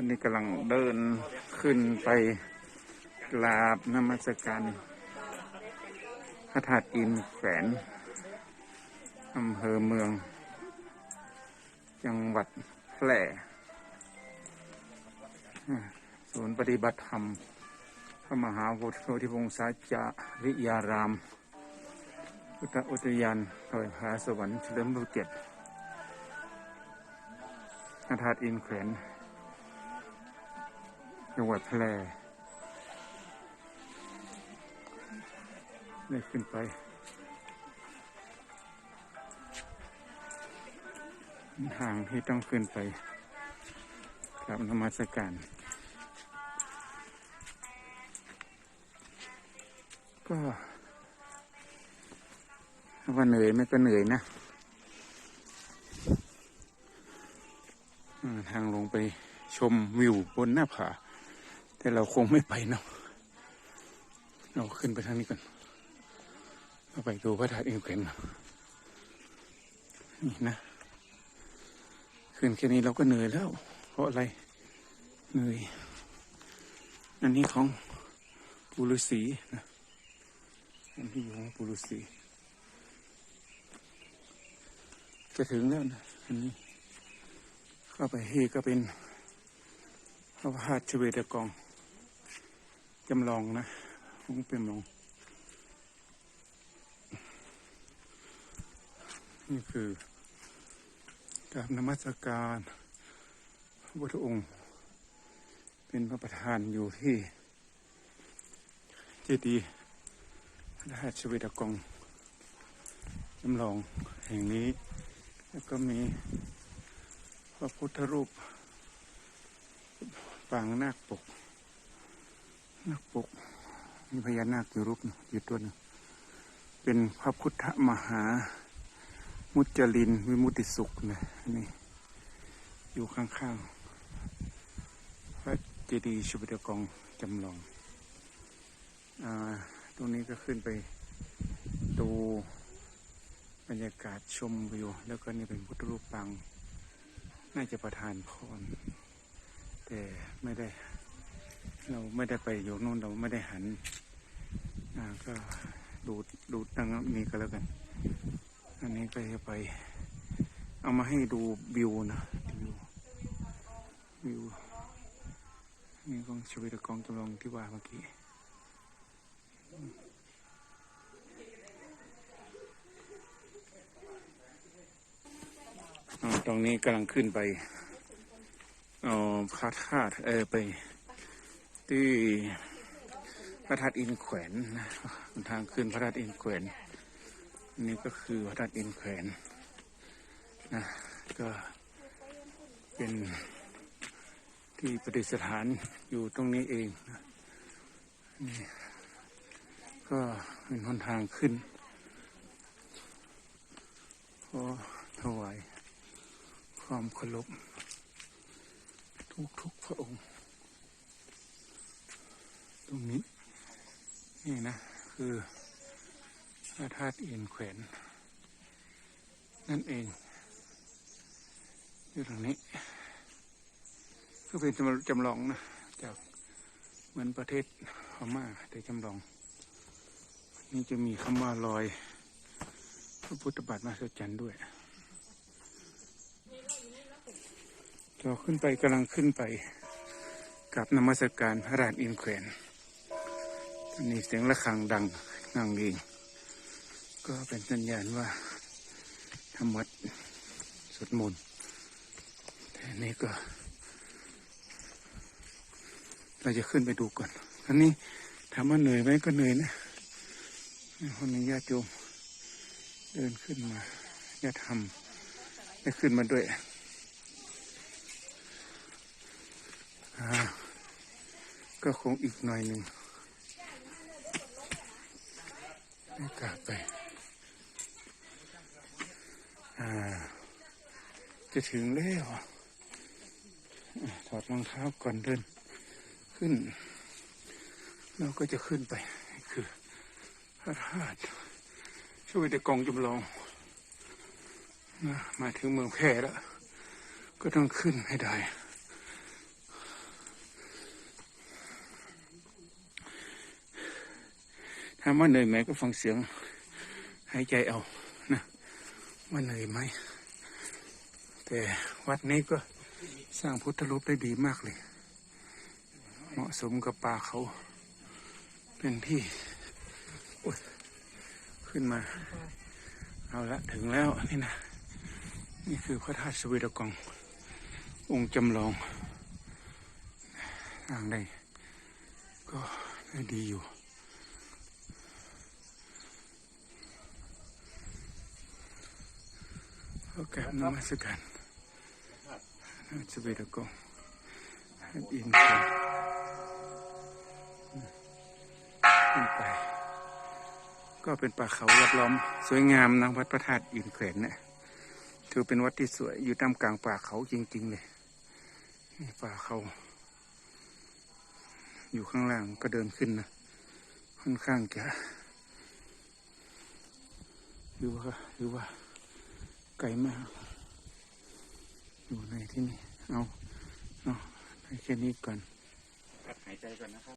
อันนี้กำลังเดินขึ้นไปกราบนมัสการพระธาตุอินแขวนอำเภอเมือง จังหวัดแพร่ศูนย์ปฏิบัติธรรม พระมหาโพธิพงศาจาริยารามพุทธอุทยานถอยพาสวรรค์เฉลิมพระเกียรติพระธาตุอินแขวน จังหวัดแพร่ได้ขึ้นไปทางที่ต้องขึ้นไปกราบนมัสการก็ว่าเหนื่อยไม่ก็เหนื่อยนะทางลงไปชมวิวบนหน้าผา แต่เราคงไม่ไปเนาะเราขึ้นไปทางนี้ก่อนเราไปดูพระธาตุอินแขวนก่อนนี่นะ ขึ้นแค่นี้เราก็เหนื่อยแล้ว เพราะอะไร เหนื่อย อันนี้ของปุรุษีนะอันที่อยู่ของปุรุษีจะถึงแล้วนะอันนี้เข้าไปที่ก็เป็นพระธาตุชเวดกอง จำลองนะของเป็นลองนี่คือกาบนมัสการพระพุทธองค์ เป็นพระประธานอยู่ที่ เจดีย์ราชเวดากองจำลองแห่งนี้ แล้วก็มีพระพุทธรูปปางนาคปก นาคปกมีพญานาคอยู่รูปอยู่ตัวหนึงเป็นพระพุทธมหา มุจลินวิมุติสุขนะนี่อยู่ข้างๆพระเจดีย์ชุบดกองจำลองอตรงนี้ก็ขึ้นไปดูบรรยากาศชมวิวแล้วก็นี่เป็นพุทธรูปปางน่าจะประทานพรแต่ไม่ได้ เราไม่ได้ไปอยู่นู่นเราไม่ได้หันก็ดูดูตั้งนี้ก็แล้วกัน อันนี้ก็จะไป เอามาให้ดูวิวนะวิววิวนี่ของชีวิตกองจำลองที่ว่าเมื่อกี้ตรงนี้กำลังขึ้นไปเอพระธาตุเออไป ที่พระธาตุอินแขวนนะทางขึ้นพระธาตุอินแขวนนี่ก็คือพระธาตุอินแขวนนะก็เป็นที่ประดิษฐานอยู่ตรงนี้เองนี่ก็เป็นหนทางขึ้นขอถวายความเคารพทุกทุกๆพระองค์ ตรงนี้ นี่นะ คือพระธาตุอินแขวน นั่นเองอยู่ตรงนี้ ก็เป็นจำจำลองนะ จากเหมือนประเทศพม่าแต่จำลอง นี่จะมีคำว่าลอย พระพุทธบาทมาสจันด้วยเราขึ้นไปกำลังขึ้นไปกับนมัสการพระราชอินแขวน นนี้เสียงะระฆังดังงังเองก็เป็นสัญญาณว่าทำวัดสวดมนต์แต่นี่ก็ เราจะขึ้นไปดูก่อนอันนี้ถามว่าเหนื่อยไหมก็เหนื่อยนะคนนี้ญาติโยมเดินขึ้นมาญาติธรรมได้ขึ้นมาด้วยก็คงอีกหน่อยหนึ่งได้ กลับไป อ่า จะถึงแล้วถอดรองเท้าก่อนเดิน ขึ้น เราก็จะขึ้นไป คือพระธาตุช่วยแต่กองจำลองนะมาถึงเมืองแพร่แล้ว ก็ต้องขึ้นให้ได้ ถามว่าเหนื่อยไหมก็ฟังเสียง หายใจเอานะว่าเหนื่อยไหม แต่วัดนี้ก็สร้างพุทธรูปได้ดีมากเลย เหมาะสมกับป่าเขา เป็นที่ขึ้นมา เอาละถึงแล้วนี่นะ นี่คือพระธาตุสวีดกอง องค์จำลองสร้างได้ก็ได้ดีอยู่ ก็กราบนมัสการพระสวีดกองให้อินทร์ขึ้นไป ก็เป็นป่าเขารอบล้อม สวยงามนะวัดพระธาตุอินแขวนเนี่ยถือเป็นวัดที่สวยอยู่ท่ามกลางป่าเขาจริงๆเลยนี่ป่าเขา อยู่ข้างล่างก็เดินขึ้นนะค่อนข้างจะหรือว่าหรือว่า ไกลมาก อยู่ในที่นี่ เอา เอาแค่นี้ก่อนหายใจก่อนนะครับ